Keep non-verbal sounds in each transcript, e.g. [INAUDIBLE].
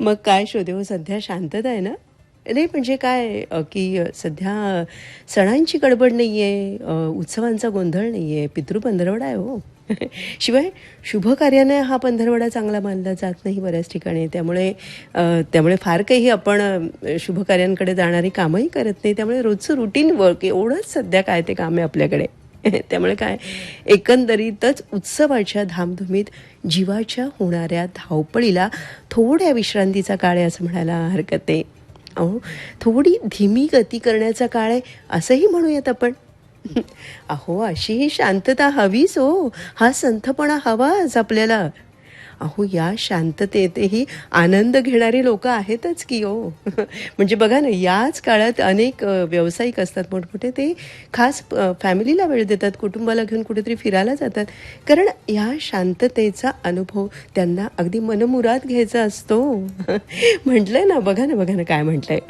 मग काय शोधे हो सध्या शांतता आहे ना? नाही म्हणजे काय की सध्या सणांची गडबड नाही आहे उत्सवांचा गोंधळ नाही आहे पितृ पंधरवडा आहे हो. [LAUGHS] शिवाय शुभ कार्याने हा पंधरवडा चांगला मानला जात नाही बऱ्याच ठिकाणी. त्यामुळे त्यामुळे फार काही आपण शुभकार्यांकडे शुभ कार्यांकडे जाणारी कामही करत नाही. त्यामुळे रोजचं रुटीन वर्क एवढंच सध्या काय ते काम आहे आपल्याकडे. [LAUGHS] त्यामुळे काय? एकंदरीतच उत्सवाच्या धामधुमीत जीवाच्या होणाऱ्या धावपळीला थोड्या विश्रांतीचा काळ आहे असं म्हणायला हरकत नाही. अहो थोडी धीमी गती करण्याचा काळ आहे असंही म्हणूयात आपण. [LAUGHS] अहो अशी ही शांतता हवीच हो. हा संथपणा हवाच आपल्याला. अहो या शांततेतही आनंद घेणारी लोक आहेतच की ओ हो. [LAUGHS] म्हणजे बघा ना याच काळात अनेक व्यावसायिक असतात मोठमोठे ते खास फॅमिलीला वेळ देतात कुटुंबाला घेऊन कुठेतरी फिरायला जातात. कारण या शांततेचा अनुभव त्यांना अगदी मनमुराद घ्यायचा असतो. [LAUGHS] म्हटलंय ना बघा ना बघा ना काय म्हटलंय.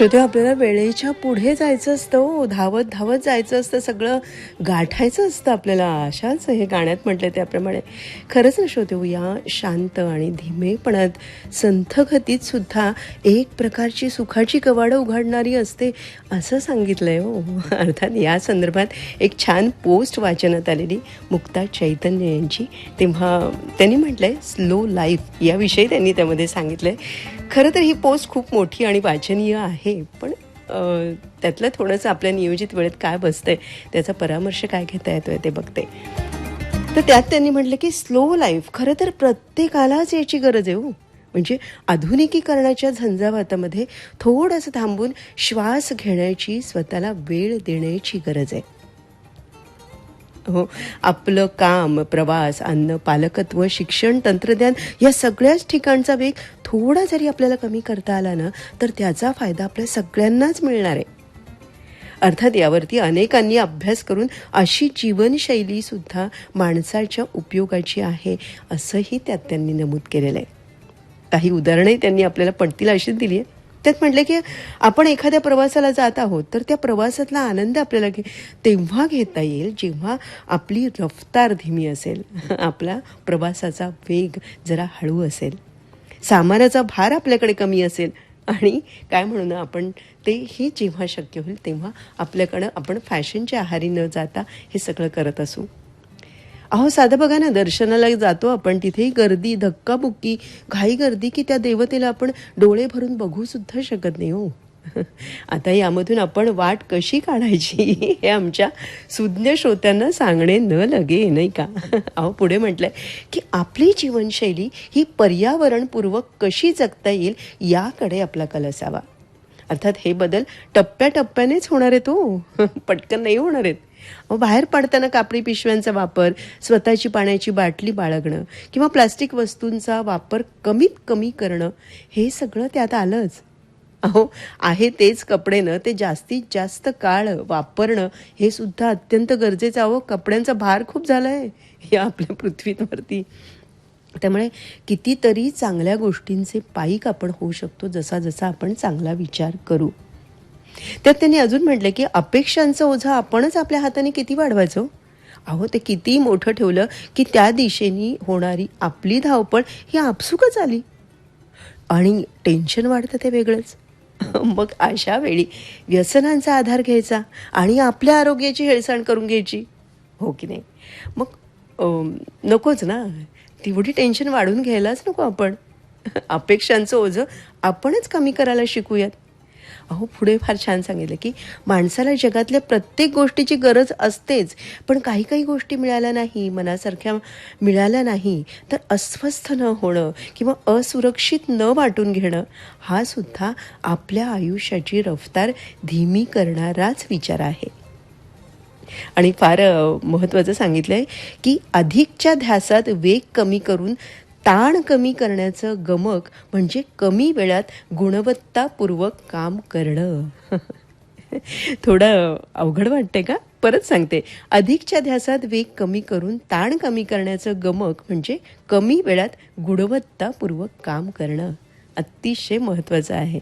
श्रोते आपल्याला वेळेच्या पुढे जायचं असतं हो. धावत धावत जायचं असतं सगळं गाठायचं असतं आपल्याला. अशाच हे गाण्यात म्हटलं त्याप्रमाणे. खरंच ना श्रोते या शांत आणि धीमेपणात संथगतीत सुद्धा एक प्रकारची सुखाची कवाडं उघडणारी असते असं सांगितलंय हो. अर्थात या संदर्भात एक छान पोस्ट वाचनात आलेली मुक्ता चैतन्य यांची. तेव्हा त्यांनी म्हटलंय स्लो लाईफ याविषयी त्यांनी त्यामध्ये सांगितलंय. खरं तर ही पोस्ट खूप मोठी आणि वाचनीय आहे. पण त्यातलं थोडंसं आपल्या नियोजित वेळेत काय बसतंय त्याचा परामर्श काय घेता येतोय ते बघते. तर त्यात त्यांनी म्हटलं की स्लो लाईफ खरं तर प्रत्येकालाच याची गरज आहे हो. म्हणजे आधुनिकीकरणाच्या झंझावातामध्ये थोडंसं थांबून श्वास घेण्याची स्वतःला वेळ देण्याची गरज आहे. हो आपलं काम प्रवास अन्न पालकत्व शिक्षण तंत्रज्ञान या सगळ्याच ठिकाणचा वेग थोडा जरी आपल्याला कमी करता आला ना तर त्याचा फायदा आपल्या सगळ्यांनाच मिळणार आहे. अर्थात यावरती अनेकांनी अभ्यास करून अशी जीवनशैलीसुद्धा माणसाच्या उपयोगाची आहे असंही त्यात त्यांनी नमूद केलेलं आहे काही उदाहरणंही त्यांनी आपल्याला पडतील अशीच दिली आहे त्यात म्हटलं की आपण एखाद्या प्रवासाला जात आहोत तर त्या प्रवासातला आनंद आपल्याला घे तेव्हा घेता येईल जेव्हा आपली रफ्तार धीमी असेल. [LAUGHS] आपला प्रवासाचा वेग जरा हळू असेल. सामानाचा भार आपल्याकडे कमी असेल. आणि काय म्हणू ना आपण ते ही जेव्हा शक्य होईल तेव्हा आपल्याकडं आपण फॅशनच्या आहारी न जाता हे सगळं करत असू. अहो साधं बघा ना दर्शनाला जातो आपण तिथेही गर्दी धक्काबुक्की घाई गर्दी की त्या देवतेला आपण डोळे भरून बघूसुद्धा शकत नाही हो. [LAUGHS] आता यामधून आपण वाट कशी काढायची हे आमच्या सुज्ञ श्रोत्यांना सांगणे न लगे नाही का? [LAUGHS] अहो पुढे म्हटलंय की आपली जीवनशैली ही पर्यावरणपूर्वक कशी जगता येईल याकडे आपला कल असावा. अर्थात हे बदल टप्प्याटप्प्यानेच होणार आहेत हो. [LAUGHS] पटकन नाही होणार आहेत. अहो बाहेर पडताना कापडी पिशव्यांचा वापर स्वतःची पाण्याची बाटली बाळगणं किंवा प्लास्टिक वस्तूंचा वापर कमीत कमी करणं हे सगळं त्यात आलंच. अहो आहे तेच कपडे ना ते जास्तीत जास्त काळ वापरणं हे सुद्धा अत्यंत गरजेचं अहो कपड्यांचा भार खूप झाला आहे या आपल्या पृथ्वीवरती. त्यामुळे कितीतरी चांगल्या गोष्टींचे पायीक आपण होऊ शकतो जसा जसा आपण चांगला विचार करू. त्यात त्यांनी अजून म्हटलं की अपेक्षांचं ओझं आपणच आपल्या हाताने किती वाढवायचं हो? अहो ते किती मोठं ठेवलं की त्या दिशेने होणारी आपली धावपळ ही आपसुकच आली. आणि टेन्शन वाढतं ते वेगळंच. [LAUGHS] मग अशा वेळी व्यसनांचा आधार घ्यायचा आणि आपल्या आरोग्याची हेळसाण करून घ्यायची. हो की नाही? मग नकोच ना? तेवढी टेन्शन वाढून घ्यायलाच नको आपण. [LAUGHS] अपेक्षांचं ओझं आपणच कमी करायला शिकूयात. अहो पुढे फार छान सांगितलं की माणसाला जगातल्या प्रत्येक गोष्टीची गरज असतेच पण काही काही गोष्टी मिळाल्या नाही मनासारख्या मिळाल्या नाही तर अस्वस्थ न होणं किंवा असुरक्षित न वाटून घेणं हा सुद्धा आपल्या आयुष्याची रफ्तार धीमी करणाराच विचार आहे. आणि फार महत्त्वाचं सांगितलं आहे की अधिकच्या ध्यासात वेग कमी करून ताण कमी करण्याचं गमक म्हणजे कमी वेळात गुणवत्तापूर्वक काम करणं. [LAUGHS] थोडं अवघड वाटते का? परत सांगते. अधिकच्या ध्यासात वेग कमी करून ताण कमी करण्याचं गमक म्हणजे कमी वेळात गुणवत्तापूर्वक काम करणं अतिशय महत्त्वाचं आहे.